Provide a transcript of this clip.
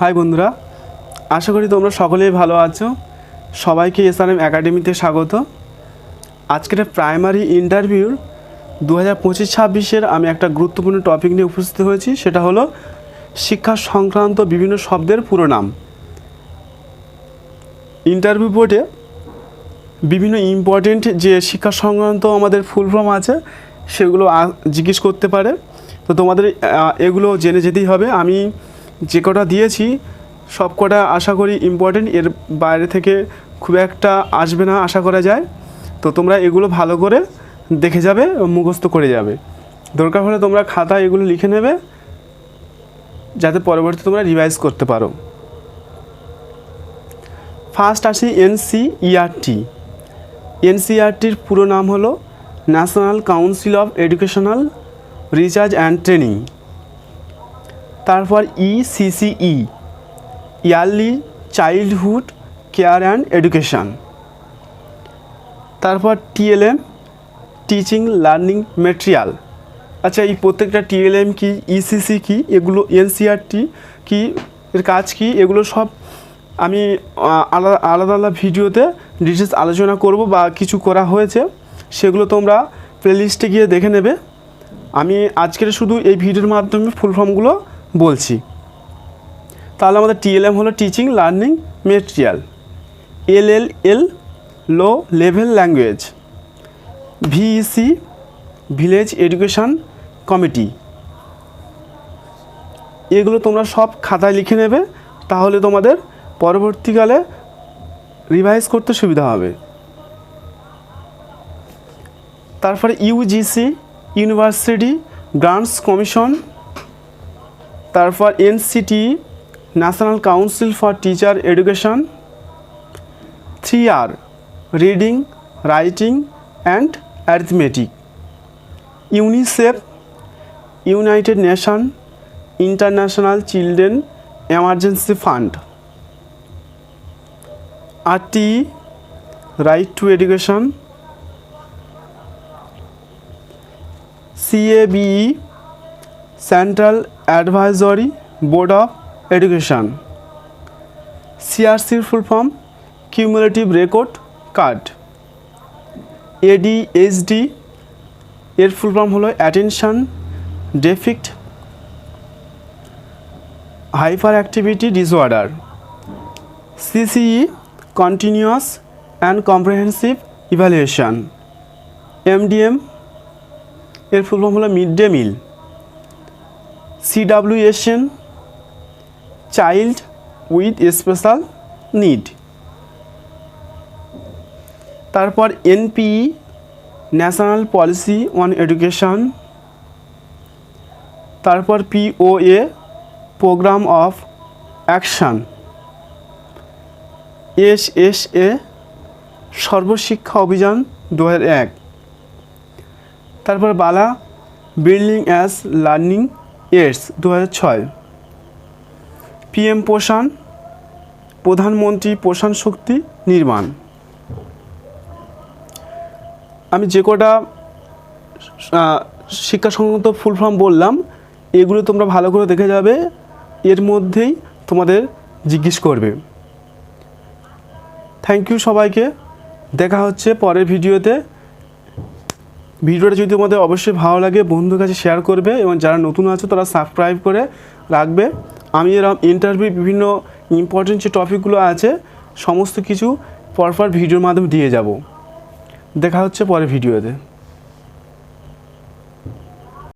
High বন্ধুরা, আশা করি তোমরা সকলেই ভালো আছো। সবাইকে এসআরএম একাডেমিতে স্বাগত। আজকের প্রাইমারি ইন্টারভিউর দু হাজার পঁচিশ ছাব্বিশের আমি একটা গুরুত্বপূর্ণ টপিক নিয়ে উপস্থিত হয়েছি, সেটা হলো শিক্ষা সংক্রান্ত বিভিন্ন শব্দের পুরো নাম। ইন্টারভিউ বোর্ডে বিভিন্ন ইম্পর্টেন্ট যে শিক্ষা সংক্রান্ত আমাদের ফুল ফর্ম আছে, সেগুলো জিজ্ঞেস করতে পারে। তো তোমাদের এগুলো জেনে যেতেই হবে। আমি যে কটা দিয়েছি, সব কটা আশা করি ইম্পর্টেন্ট এর বাইরে থেকে খুব একটা আসবে না আশা করা যায়। তো তোমরা এগুলো ভালো করে দেখে যাবে, মুখস্থ করে যাবে। দরকার হলে তোমরা খাতা এগুলো লিখে নেবে, যাতে পরবর্তী তোমরা রিভাইজ করতে পারো। ফার্স্ট আসি এনসিইআরটি এনসিআরটির পুরো নাম হলো national council of educational research and training তারপর E ECCE early childhood care and education তারপর টিএলএম টিচিং লার্নিং মেটেরিয়াল আচ্ছা এই প্রত্যেকটা টিএলএম কি ইসিসি কি, এগুলো এনসিআরটি কি, এর কাজ কি, এগুলো সব আমি আলাদা আলাদা আলাদা ভিডিওতে ডিটেলস আলোচনা করব বা কিছু করা হয়েছে, সেগুলো তোমরা প্লেলিস্টে গিয়ে দেখে নেবে। আমি আজকের শুধু এই ভিডিওর মাধ্যমে ফুল ফর্মগুলো বলছি। তাহলে আমাদের টিএলএম হলো teaching learning material L L L low level language VEC village education committee এগুলো তোমরা সব খাতায় লিখে নেবে, তাহলে তোমাদের পরবর্তীকালে রিভাইজ করতে সুবিধা হবে। তারপরে ইউজিসি ইউনিভার্সিটি গ্রান্টস কমিশন তারপর NCT national council for teacher education three R reading writing and arithmetic UNICEF united nation international children emergency fund RT right to education CABE central advisory board of education সিআরসির full form cumulative record card ADHD এর full form হলো attention deficit hyperactivity disorder CCE continuous and comprehensive evaluation MDM এর full form হলো mid day meal CWSN child with special need তারপর NPE national policy on education তারপর POA programme of action S S A Sarva Shiksha Abhiyan দু এক. তারপর বালা building as learning ads দু ছয়। PM পোষণ প্রধানমন্ত্রী পোষণ শক্তি নির্মাণ। আমি যে কটা শিক্ষা সংক্রান্ত ফুল ফর্ম বললাম, এগুলো তোমরা ভালো করে দেখে যাবে, এর মধ্যেই তোমাদের জিজ্ঞেস করবে। থ্যাংক ইউ সবাইকে, দেখা হচ্ছে পরের ভিডিওতে ভিডিওটা যদি তোমাদের অবশ্যই ভালো লাগে, বন্ধুর কাছে শেয়ার করবে এবং যারা নতুন আছে তারা সাবস্ক্রাইব করে রাখবে। আমি এরকম ইন্টারভিউ বিভিন্ন ইম্পর্টেন্ট যে টপিকগুলো আছে, সমস্ত কিছু পরপর ভিডিওর মাধ্যমে দিয়ে যাব। দেখা হচ্ছে পরে ভিডিওতে।